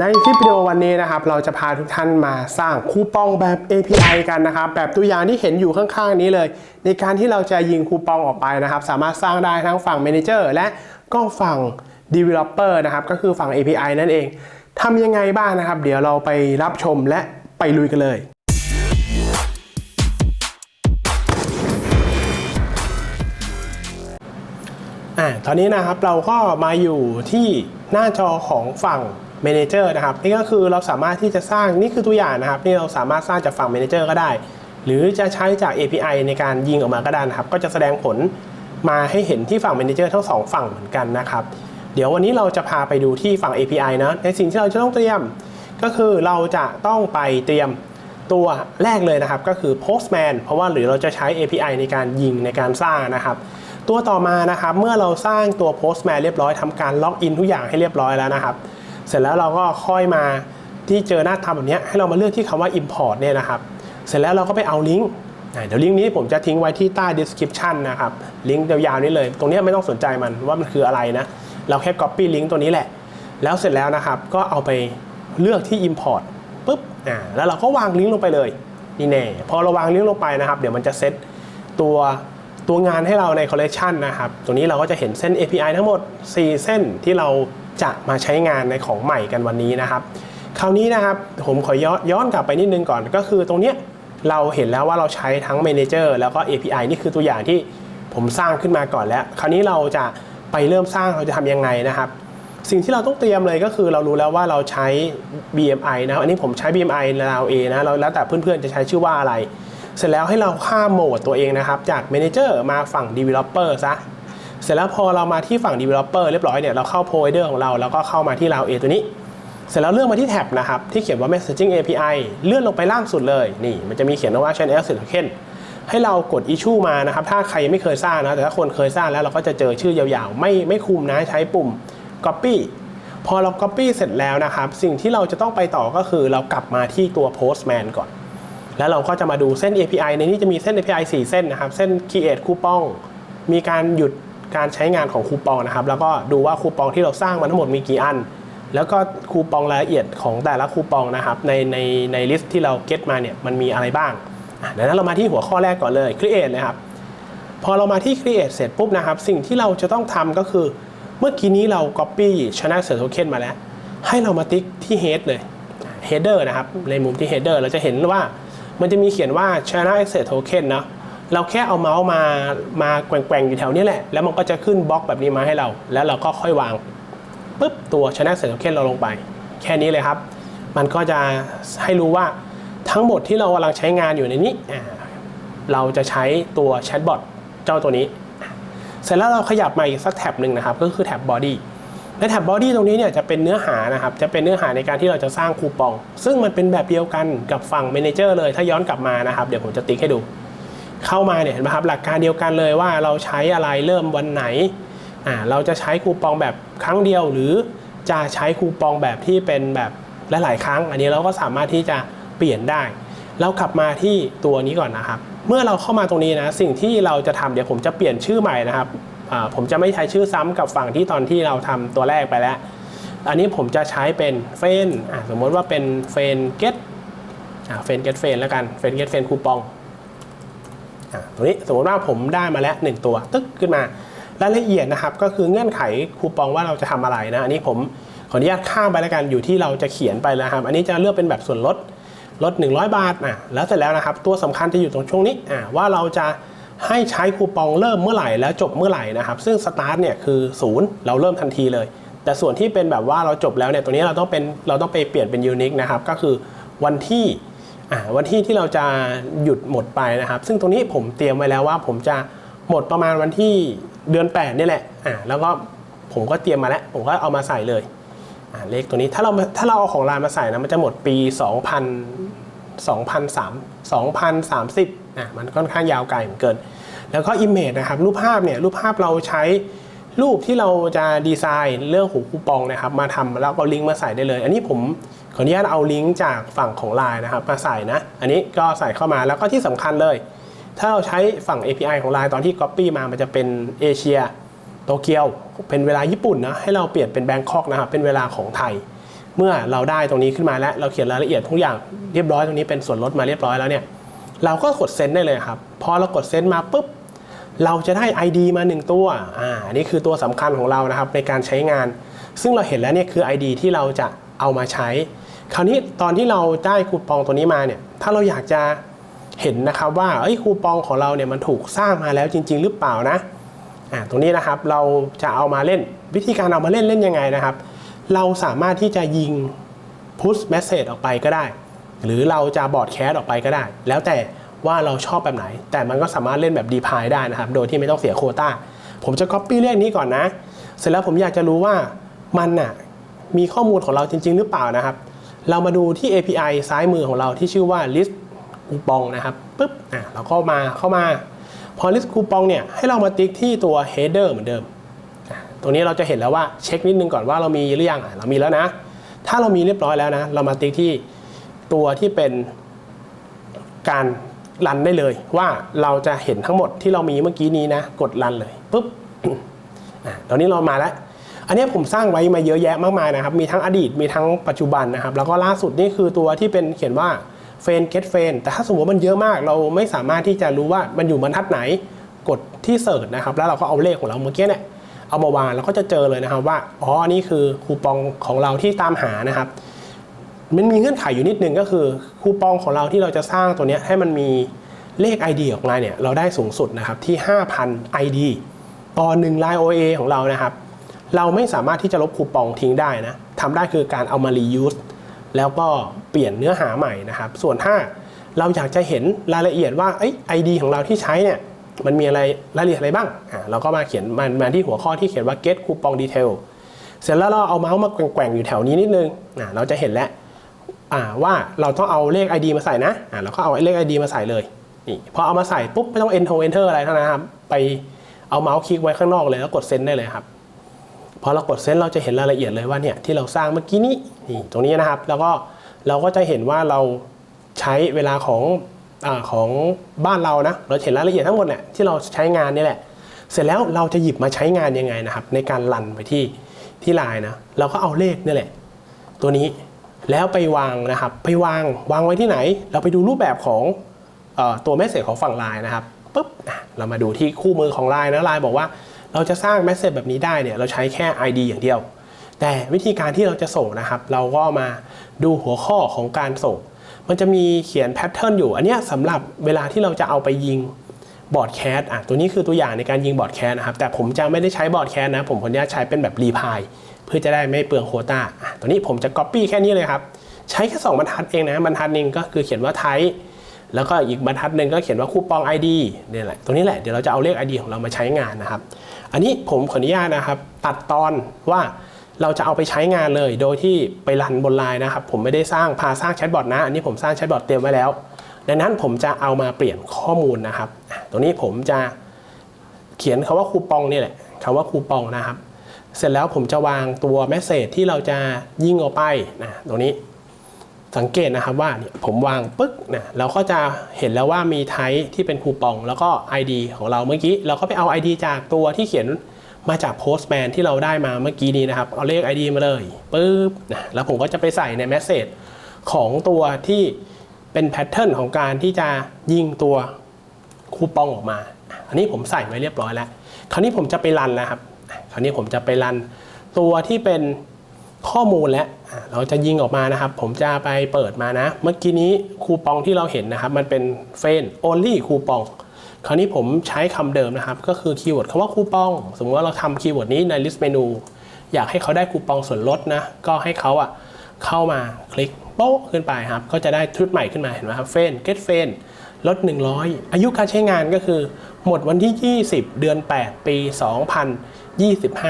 ในคลิปวิดีโอวันนี้นะครับ เราจะพาทุกท่านมาสร้างคูปองแบบ API กันนะครับ แบบตัวอย่างที่เห็นอยู่ข้างๆนี้เลย ในการที่เราจะยิงคูปองออกไปนะครับ สามารถสร้างได้ทั้งฝั่ง Manager และก็ฝั่ง Developer นะครับ ก็คือฝั่ง API นั่นเองทำยังไงบ้างนะครับ เดี๋ยวเราไปรับชมและไปลุยกันเลยอ่าตอนนี้นะครับเราก็มาอยู่ที่หน้าจอของฝั่ง Manager นะครับนี่ก็คือเราสามารถที่จะสร้างนี่คือตัวอย่างนะครับนี่เราสามารถสร้างจากฝั่ง Manager ก็ได้ หรือจะใช้จาก API ในการยิงออกมาก็ได้นะครับ ก็จะแสดงผลมาให้เห็นที่ฝั่ง Manager ทั้งสองฝั่งเหมือนกันนะครับเดี๋ยววันนี้เราจะพาไปดูที่ฝั่ง API นะในสิ่งที่เราจะต้องเตรียม ก็คือเราจะต้องไปเตรียมตัวแรกเลยนะครับ ก็คือ Postman เพราะว่าหรือเราจะใช้ API ในการยิงในการสร้างนะครับ ตัวต่อมานะครับ เมื่อเราสร้างตัว Postman เรียบร้อยทำการล็อกอินทุกอย่างให้เรียบร้อยแล้วนะครับ เสร็จแล้วเราก็ค่อยมาที่เจอหน้าทำแบบนี้ให้เรามาเลือกที่คำว่า import เนี่ยนะครับ เสร็จแล้วเราก็ไปเอาลิงก์เดี๋ยวลิงก์นี้ผมจะทิ้งไว้ที่ใต้ description นะครับ ลิงก์ยาวๆนี้เลย ตรงนี้ไม่ต้องสนใจมันว่ามันคืออะไรนะ เราแค่ copy ลิงก์ตัวนี้แหละ แล้วเสร็จแล้วนะครับ ก็เอาไปเลือกที่ import ปุ๊บอ่าแล้วเราก็วางลิงก์ลงไปเลย นี่แน่ พอเราวางลิงก์ลงไปนะครับ เดี๋ยวมันจะเซตตัวตัวงานให้เราใน collection นะครับ ตรงนี้เราก็จะเห็นเส้น API ทั้งหมด 4 เส้นที่เรา จะมาใช้งานในของใหม่กันวันนี้นะครับ คราวนี้นะครับผมขอย้อนย้อนกลับไปนิดนึงก่อนก็คือตรงเนี้ยเราเห็นแล้วว่าเราใช้ทั้ง Manager แล้วก็ API นี่คือตัวอย่างที่ผมสร้างขึ้นมาก่อนแล้ว คราวนี้เราจะไปเริ่มสร้างเราจะทำยังไงนะครับ สิ่งที่เราต้องเตรียมเลยก็คือเรารู้แล้วว่าเราใช้ BMI นะอันนี้ผมใช้ BMI เรา A นะเราแล้วแต่เพื่อนๆจะใช้ชื่อว่าอะไร เสร็จแล้วให้เราข้ามโหมดตัวเองนะครับ จาก Manager มาฝั่ง Developer ซะ เสร็จแล้วพอเรามาที่ฝั่ง Developer เรียบร้อยเนี่ยเราเข้า Provider ของเราแล้วก็เข้ามาที่เรา A ตัวนี้ เสร็จแล้วเลื่อนมาที่แท็บนะครับที่เขียนว่า Messaging API เลื่อนลงไปล่างสุดเลยนี่มันจะมีเขียนว่า Channel Asset Token ให้เรากด Issue มานะครับถ้าใครยังไม่เคยสร้างนะแต่ถ้าคนเคยสร้างแล้วเราก็จะเจอชื่อยาวๆ ไม่ไม่คุมนะใช้ปุ่ม Copy พอเรา Copy เสร็จแล้วนะครับ สิ่งที่เราจะต้องไปต่อก็คือเรากลับมาที่ตัว Postman ก่อน แล้วเราก็จะมาดูเส้น API ในนี้จะมีเส้น API 4 เส้นนะครับ เส้น Create คูปองมีการหยุด การใช้งานของคูปองนะครับ แล้วก็ดูว่าคูปองที่เราสร้างมาทั้งหมดมีกี่อัน แล้วก็คูปองรายละเอียดของแต่ละคูปองนะครับ ในในในลิสต์ที่เราเก็ตมาเนี่ยมันมีอะไรบ้างเดี๋ยวนั้นเรามาที่หัวข้อแรกก่อนเลย Create นะครับ พอเรามาที่ Create เสร็จปุ๊บนะครับ สิ่งที่เราจะต้องทำก็คือเมื่อกี้นี้เรา Copy Channel Set Token มาแล้ว ให้เรามาติ๊กที่ Head เลย Header นะครับ ในมุมที่ Header เราจะเห็นว่ามันจะมีเขียนว่า Channel Access Token เนาะ เราแค่เอาเมาส์มามาแกว่งๆอยู่แถวนี้แหละ แล้วมันก็จะขึ้นบล็อกแบบนี้มาให้เรา แล้วเราก็ค่อยวางปุ๊บตัว Channel Access Token เราลงไป แค่นี้เลยครับ มันก็จะให้รู้ว่าทั้งหมดที่เรากำลังใช้งานอยู่ในนี้ เราจะใช้ตัวแชทบอทเจ้าตัวนี้ เสร็จแล้วเราขยับมาอีกสักแท็บหนึ่งนะครับ ก็คือแท็บ body และแท็บ body ตรงนี้เนี่ยจะเป็นเนื้อหานะครับ จะเป็นเนื้อหาในการที่เราจะสร้างคูปอง ซึ่งมันเป็นแบบเดียวกันกับฝั่ง Manager เลย ถ้าย้อนกลับมานะครับ เดี๋ยวผมจะติ๊กให้ดู เข้ามาเนี่ยเห็นไหมครับหลักการเดียวกันเลยว่าเราใช้อะไรเริ่มวันไหนอ่าเราจะใช้คูปองแบบครั้งเดียว หรือจะใช้คูปองแบบที่เป็นแบบหลายๆครั้ง อันนี้เราก็สามารถที่จะเปลี่ยนได้เรากลับมาที่ตัวนี้ก่อนนะครับ เมื่อเราเข้ามาตรงนี้นะสิ่งที่เราจะทำเดี๋ยวผมจะเปลี่ยนชื่อใหม่นะครับอ่าผมจะไม่ใช้ชื่อซ้ำกับฝั่งที่ตอนที่เราทำตัวแรกไปแล้ว อันนี้ผมจะใช้เป็นเฟนอะสมมติว่าเป็นเฟนเก็ตอ่าเฟนเก็ตเฟนแล้วกันเฟนเก็ตเฟนคูปอง ตัวนี้สมมติว่าผมได้มาแล้ว 1 ตัว ตึ๊กขึ้นมารายละเอียดนะครับก็คือเงื่อนไขคูปองว่าเราจะทำอะไรนะอันนี้ผมขออนุญาตข้ามไปแล้วกันอยู่ที่เราจะเขียนไปแล้วครับอันนี้จะเลือกเป็นแบบส่วนลดลด 100 บาทอะแล้วเสร็จแล้วนะครับ ตัวสำคัญจะอยู่ตรงช่วงนี้อะว่าเราจะให้ใช้คูปองเริ่มเมื่อไหร่แล้วจบเมื่อไหร่นะครับ ซึ่งสตาร์ทเนี่ยคือศูนย์เราเริ่มทันทีเลย แต่ส่วนที่เป็นแบบว่าเราจบแล้วเนี่ยตัวนี้เราต้องเป็นเราต้องไปเปลี่ยนเป็นยูนิคนะครับก็คือวันที่ วันที่ที่เราจะหยุดหมดไปนะครับ ซึ่งตรงนี้ผมเตรียมไว้แล้วว่า ผมจะหมดประมาณวันที่เดือน8นี่แหละอ่าแล้วก็ผมก็เตรียมมาแล้ว ผมก็เอามาใส่เลยอ่าเลขตัวนี้ถ้าเราถ้าเราเอาของรานมาใส่นะมันจะหมดปี2000 2003 2030อะมันค่อนข้างยาวไกลเหมือนเกิน แล้วก็ Image นะครับ รูปภาพเนี่ยรูปภาพเราใช้รูปที่เราจะดีไซน์เรื่องของคูปองนะครับ มาทำแล้วก็ลิงก์มาใส่ได้เลย อันนี้ผม ขออนุญาตเอาลิงก์จากฝั่งของ Line นะครับมาใส่นะ อันนี้ก็ใส่เข้ามาแล้วก็ที่สำคัญเลย ถ้าเราใช้ฝั่ง API ของ Line ตอนที่ Copy มามันจะเป็นเอเชียโตเกียวเป็นเวลาญี่ปุ่นนะให้เราเปลี่ยนเป็นแบงคอกนะครับเป็นเวลาของไทย เมื่อเราได้ตรงนี้ขึ้นมาแล้วเราเขียนรายละเอียดทุกอย่างเรียบร้อยตรงนี้เป็นส่วนลดมาเรียบร้อยแล้วเนี่ยเราก็กดเซ็นได้เลยครับพอเรากดเซ็นมาปุ๊บเราจะได้ ID มา 1 ตัวอ่านี่คือตัวสำคัญของเรานะครับในการใช้งาน ซึ่งเราเห็นแล้วเนี่ยคือ ID ที่เราจะเอามาใช้ คราวนี้ตอนที่เราได้คูปองตัวนี้มาเนี่ย ถ้าเราอยากจะเห็นนะครับว่าเอ้ยคูปองของเราเนี่ยมันถูกสร้างมาแล้วจริง ๆ หรือเปล่านะอ่าตรงนี้นะครับเราจะเอามาเล่นวิธีการเอามาเล่นเล่นยังไงนะครับ เราสามารถที่จะยิง push message ออกไปก็ได้ หรือเราจะบอร์ดแคสออกไปก็ได้ แล้วแต่ว่าเราชอบแบบไหน แต่มันก็สามารถเล่นแบบดีพายได้นะครับ โดยที่ไม่ต้องเสียโควต้า ผมจะ copy เลขนี้ก่อนนะ เสร็จแล้วผมอยากจะรู้ว่ามันน่ะมีข้อมูลของเราจริง ๆ หรือเปล่านะครับ เรามาดูที่ API ซ้ายมือของเราที่ชื่อว่า list คูปองนะครับปุ๊บอะเราก็มาเข้ามา พอ list คูปองเนี่ยให้เรามาติ๊กที่ตัว header เหมือนเดิม ตรงนี้เราจะเห็นแล้วว่าเช็คนิดนึงก่อนว่าเรามีหรือยังเรามีแล้วนะ ถ้าเรามีเรียบร้อยแล้วนะ เรามาติ๊กที่ตัวที่เป็นการรันได้เลย ว่าเราจะเห็นทั้งหมดที่เรามีเมื่อกี้นี้นะ กดรันเลยปุ๊บอะตอนนี้เรามาแล้ว อันนี้ผมสร้างไว้มาเยอะแยะมากมายนะครับ มีทั้งอดีตมีทั้งปัจจุบันนะครับ แล้วก็ล่าสุดนี่คือตัวที่เป็นเขียนว่าเฟนเกตเฟนแต่ถ้าสมมติมันเยอะมาก เราไม่สามารถที่จะรู้ว่ามันอยู่บรรทัดไหนกดที่เสิร์ชนะครับ แล้วเราก็เอาเลขของเราเมื่อกี้เนี่ยเอามาวางแล้วก็จะเจอเลยนะครับว่าอ๋อนี่คือคูปองของเราที่ตามหานะครับ มันมีเงื่อนไขอยู่นิดนึงก็คือคูปองของเราที่เราจะสร้างตัวนี้ให้มันมีเลข ID ออกมาเนี่ยเราได้สูงสุดนะครับที่ 5,000 ID ต่อ1 line OA ของเรานะครับ เราไม่สามารถที่จะลบคูปองทิ้งได้นะทำได้คือการเอามา reuse แล้วก็เปลี่ยนเนื้อหาใหม่นะครับ ส่วนถ้าเราอยากจะเห็นรายละเอียดว่าไอ้ ID ของเราที่ใช้เนี่ยมันมีอะไรรายละเอียดอะไรบ้างอ่าเราก็มาเขียนมามาที่หัวข้อที่เขียนว่า get coupon detail เสร็จแล้วเราเอาเมาส์มาแกว่งๆอยู่แถวนี้นิดนึงอ่าเราจะเห็นแล้วอ่าว่าเราต้องเอาเลข ID มาใส่นะอ่าเราก็เอาเลข ID มาใส่เลยนี่พอเอามาใส่ปุ๊บไม่ต้อง enter enter อะไรทั้งนั้นครับไปเอาเมาส์คลิกไว้ข้างนอกเลยแล้วกดเซ็นได้เลยครับ พอเรากดเซ็นเราจะเห็นรายละเอียดเลยว่าเนี่ยที่เราสร้างเมื่อกี้นี้นี่ตรงนี้นะครับ แล้วก็เราก็จะเห็นว่าเราใช้เวลาของอของบ้านเรานะเราเห็นรายละเอียดทั้งหมดเนี่ยที่เราใช้งานนี่แหละ เสร็จแล้วเราจะหยิบมาใช้งานยังไงนะครับ ในการรันไปที่ที่ไลน์นะเราก็เอาเลขนี่แหละ ตัวนี้แล้วไปวางนะครับ ไปวางวางไว้ที่ไหน เราไปดูรูปแบบของอตัวเมสเซจของฝั่งไลน์นะครับปุ๊บเรามาดูที่คู่มือของไลน์นะไลน์บอกว่า เราจะสร้างเมสเซจแบบนี้ได้เนี่ยเราใช้แค่ ID อย่างเดียว แต่วิธีการที่เราจะส่งนะครับ เราก็มาดูหัวข้อของการส่ง มันจะมีเขียนแพทเทิร์นอยู่ อันนี้สำหรับเวลาที่เราจะเอาไปยิงบอร์ดแคสอะตัวนี้คือตัวอย่างในการยิงบอร์ดแคสนะครับ แต่ผมจะไม่ได้ใช้บอร์ดแคสนะ ผมขออนุญาตใช้เป็นแบบรีพายเพื่อจะได้ไม่เปลืองโคต้าอะตัวนี้ผมจะ Copy แค่นี้เลยครับ ใช้แค่ 2 บรรทัดเองนะ บรรทัดหนึ่งก็คือเขียนว่าไทป์แล้วก็อีกบรรทัดหนึ่งก็เขียนว่าคูปอง ID เนี่ยแหละ ตรงนี้แหละ เดี๋ยวเราจะเอาเลข ID ของเรามาใช้งานนะครับ อันนี้ผมขออนุญาตนะครับ ตัดตอนว่าเราจะเอาไปใช้งานเลย โดยที่ไปรันบนไลน์นะครับ ผมไม่ได้สร้างพาสร้างแชทบอทนะ อันนี้ผมสร้างแชทบอทเตรียมไว้แล้ว ดังนั้นผมจะเอามาเปลี่ยนข้อมูลนะครับ ตรงนี้ผมจะเขียนคาว่าคูปองนี่แหละคาว่าคูปองนะครับ เสร็จแล้วผมจะวางตัวเมสเซจที่เราจะยิงออกไปนะตรงนี้ สังเกตนะครับว่าผมวางปึ๊กนะเราก็จะเห็นแล้วว่ามีไทป์ที่เป็นคูปอง แล้วก็ ID ของเราเมื่อกี้ เราก็ไปเอา ID จากตัวที่เขียนมาจาก Postman ที่เราได้มาเมื่อกี้นี้นะครับ เอาเลข ID มาเลยปึ๊บนะแล้วผมก็จะไปใส่ในเมสเซจของตัวที่เป็นแพทเทิร์นของการที่จะยิงตัวคูปองออกมา อันนี้ผมใส่ไว้เรียบร้อยแล้ว คราวนี้ผมจะไปรันแล้วครับ คราวนี้ผมจะไปรันตัวที่เป็น ข้อมูลแล้วเราจะยิงออกมานะครับ ผมจะไปเปิดมานะ เมื่อกี้นี้คูปองที่เราเห็นนะครับ มันเป็นเฟน only คูปองคราวนี้ผมใช้คำเดิมนะครับ ก็คือคีย์เวิร์ดคำว่าคูปอง สมมติว่าเราทำคีย์เวิร์ดนี้ใน list menu อยากให้เขาได้คูปองส่วนลดนะ ก็ให้เขาอะเข้ามาคลิกโป๊ะขึ้นไปครับ ก็จะได้ชุดใหม่ขึ้นมาเห็นไหมครับเฟน get เฟนลด 100 อายุการใช้งานก็คือ หมดวันที่ 20 เดือน 8 ปี 2025อ่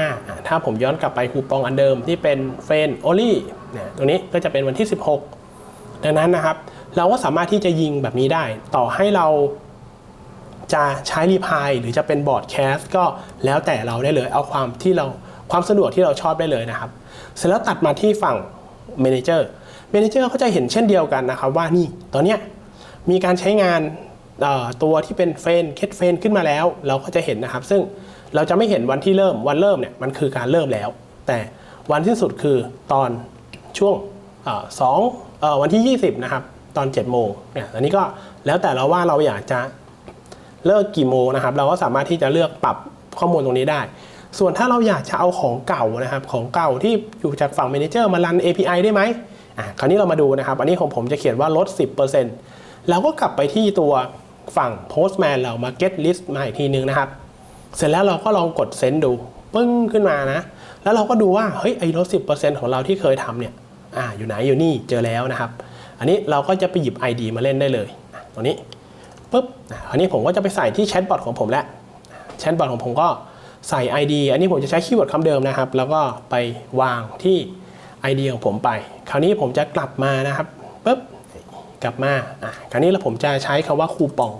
ะถ้าผมย้อนกลับไปคูปองอันเดิมที่เป็นเฟนโอลี่เนี่ยตรงนี้ก็จะเป็นวันที่ 16 ดังนั้นนะครับ เราก็สามารถที่จะยิงแบบนี้ได้ ต่อให้เราจะใช้รีพายหรือจะเป็นบอร์ดแคสก็แล้วแต่เราได้เลยเอาความที่เราความสะดวกที่เราชอบได้เลยนะครับ เสร็จแล้วตัดมาที่ฝั่ง Manager Manager ก็จะเห็นเช่นเดียวกันนะครับ ว่านี่ตอนเนี้ยมีการใช้งานตัวที่เป็นเฟนเคสเฟนขึ้นมาแล้ว เราก็จะเห็นนะครับ ซึ่ง เราจะไม่เห็นวันที่เริ่มวันเริ่มเนี่ยมันคือการเริ่มแล้ว แต่วันที่สุดคือตอนช่วงอสองอวันที่ 20 นะครับ ตอน 7 โมงเนี่ยอันนี้ก็แล้วแต่เราว่าเราอยากจะเลิกกี่โมงนะครับ เราก็สามารถที่จะเลือกปรับข้อมูลตรงนี้ได้ ส่วนถ้าเราอยากจะเอาของเก่านะครับ ของเก่าที่อยู่จากฝั่ง Manager มารัน API ได้ไหมอะคราวนี้เรามาดูนะครับ อันนี้ของผมจะเขียนว่าลด 10%เราก็กลับไปที่ตัวฝั่ง Postman เรามา get list มาอีกทีนึงนะครับ เสร็จแล้วเราก็ลองกดเซนดูปึ้งขึ้นมานะ แล้วเราก็ดูว่าเฮ้ยไอ้ลด10%ของเราที่เคยทำเนี่ยอ่าอยู่ไหนอยู่นี่เจอแล้วนะครับ อันนี้เราก็จะไปหยิบ ID มาเล่นได้เลยตรงนี้ปุ๊บอันนี้ผมก็จะไปใส่ที่แชทบอทของผมแล้วแชทบอทของผมก็ใส่ ID อันนี้ผมจะใช้คีย์เวิร์ดคำเดิมนะครับ แล้วก็ไปวางที่ ID ของผมไป คราวนี้ผมจะกลับมานะครับปุ๊บกลับมาอะคราวนี้เราผมจะใช้คำว่าคูปอง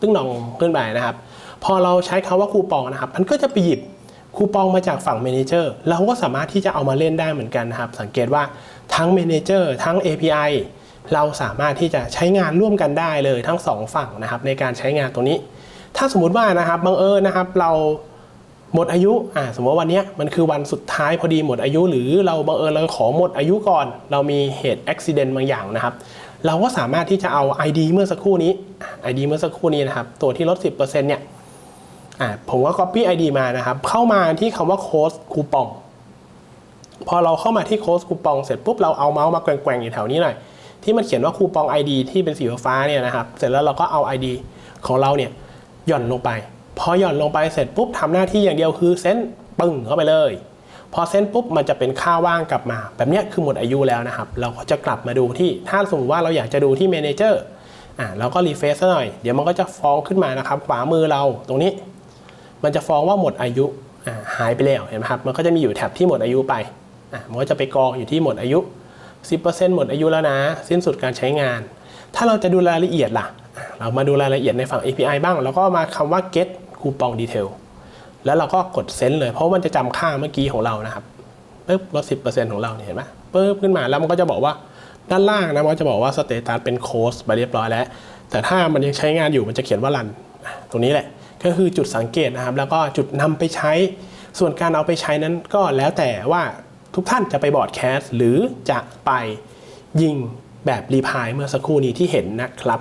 ตึ้งนองขึ้นไปนะครับ พอเราใช้คาว่าคูปองนะครับ มันก็จะไปหยิบคูปองมาจากฝั่งเมนเจอร์เราก็สามารถที่จะเอามาเล่นได้เหมือนกันนะครับ สังเกตว่าทั้งเมนเจอร์ทั้ง API เราสามารถที่จะใช้งานร่วมกันได้เลยทั้งสองฝั่งนะครับ ในการใช้งานตรงนี้ ถ้าสมมุติว่านะครับบังเอิญนะครับเราหมดอายุอ่าสมมติว่าวันนี้มันคือวันสุดท้ายพอดีหมดอายุ หรือเราบังเอิญเราขอหมดอายุก่อน เรามีเหตุอุบิเหตุบางอย่างนะครับ เราก็สามารถที่จะเอา ID เมื่อสักครู่นี้ ID เมื่อสักครู่นี้นะครับ ตัวที่ลด 10%เนี่ย อ่าผมก็ copy ID มานะครับ เข้ามาที่คำว่าโค้ดคูปอง พอเราเข้ามาที่โค้ดคูปองเสร็จปุ๊บเราเอาเมาส์มาแกว่งๆอยู่แถวนี้หน่อย ที่มันเขียนว่าคูปอง ID ที่เป็นสีฟ้าเนี่ยนะครับ เสร็จแล้วเราก็เอา ID ของเราเนี่ยหย่อนลงไป พอหย่อนลงไปเสร็จปุ๊บทำหน้าที่อย่างเดียวคือเซ็นปึ้งเข้าไปเลย พอเซ็นปุ๊บมันจะเป็นค่าว่างกลับมา แบบนี้คือหมดอายุแล้วนะครับ เราก็จะกลับมาดูที่ถ้าสมมติว่าเราอยากจะดูที่ Manager อ่าเราก็รีเฟซหน่อย เดี๋ยวมันก็จะฟ้องขึ้นมานะครับ ขวามือเราตรงนี้ มันจะฟ้องว่าหมดอายุหายไปแล้วเห็นไหมครับ มันก็จะมีอยู่แท็บที่หมดอายุไปมันก็จะไปกองอยู่ที่หมดอายุ 10%หมดอายุแล้วนะ สิ้นสุดการใช้งาน ถ้าเราจะดูรายละเอียดล่ะ เรามาดูรายละเอียดในฝั่ง API บ้าง แล้วก็มาคำว่า get coupon detail แล้วเราก็กดเซนเลย เพราะมันจะจำค่าเมื่อกี้ของเรานะครับปึ๊บลด 10%ของเราเห็นไหมปึ๊บขึ้นมาแล้วมันก็จะบอกว่าด้านล่างนะมันก็จะบอกว่าสเตตัสเป็นโค้ดไปเรียบร้อยแล้ว แต่ถ้ามันยังใช้งานอยู่มันจะเขียนว่ารันตรงนี้แหละ ก็คือจุดสังเกตนะครับ แล้วก็จุดนำไปใช้ ส่วนการเอาไปใช้นั้นก็แล้วแต่ว่าทุกท่านจะไปบอร์ดแคสหรือจะไปยิงแบบรีพายเมื่อสักครู่นี้ที่เห็นนะครับ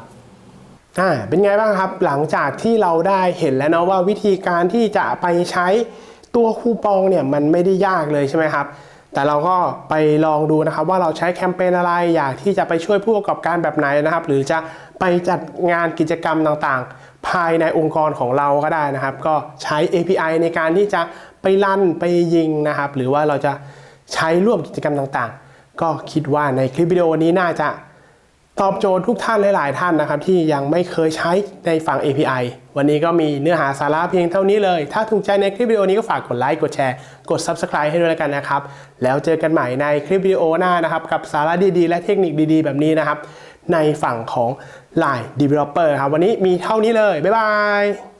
อ่าเป็นไงบ้างครับ หลังจากที่เราได้เห็นแล้วเนาะว่าวิธีการที่จะไปใช้ตัวคูปองเนี่ยมันไม่ได้ยากเลยใช่ไหมครับ แต่เราก็ไปลองดูนะครับว่าเราใช้แคมเปญอะไรอยากที่จะไปช่วยผู้ประกอบการแบบไหนนะครับ หรือจะไปจัดงานกิจกรรมต่างๆ ภายในองค์กรของเราก็ได้นะครับ ก็ใช้ API ในการที่จะไปลั่นไปยิงนะครับ หรือว่าเราจะใช้ร่วมกิจกรรมต่างๆ ก็คิดว่าในคลิปวิดีโอนี้น่าจะ ตอบโจทย์ทุกท่านหลาย ๆ ท่านนะครับที่ยังไม่เคยใช้ในฝั่ง API วันนี้ก็มีเนื้อหาสาระเพียงเท่านี้เลย ถ้าถูกใจในคลิปวิดีโอนี้ก็ฝากกดไลค์ กดแชร์ กด Subscribe ให้ด้วยแล้วกันนะครับ แล้วเจอกันใหม่ในคลิปวิดีโอหน้านะครับ กับสาระดี ๆ และเทคนิคดี ๆ แบบนี้นะครับ ในฝั่งของ Line Developer ครับ วันนี้มีเท่านี้เลย บ๊ายบาย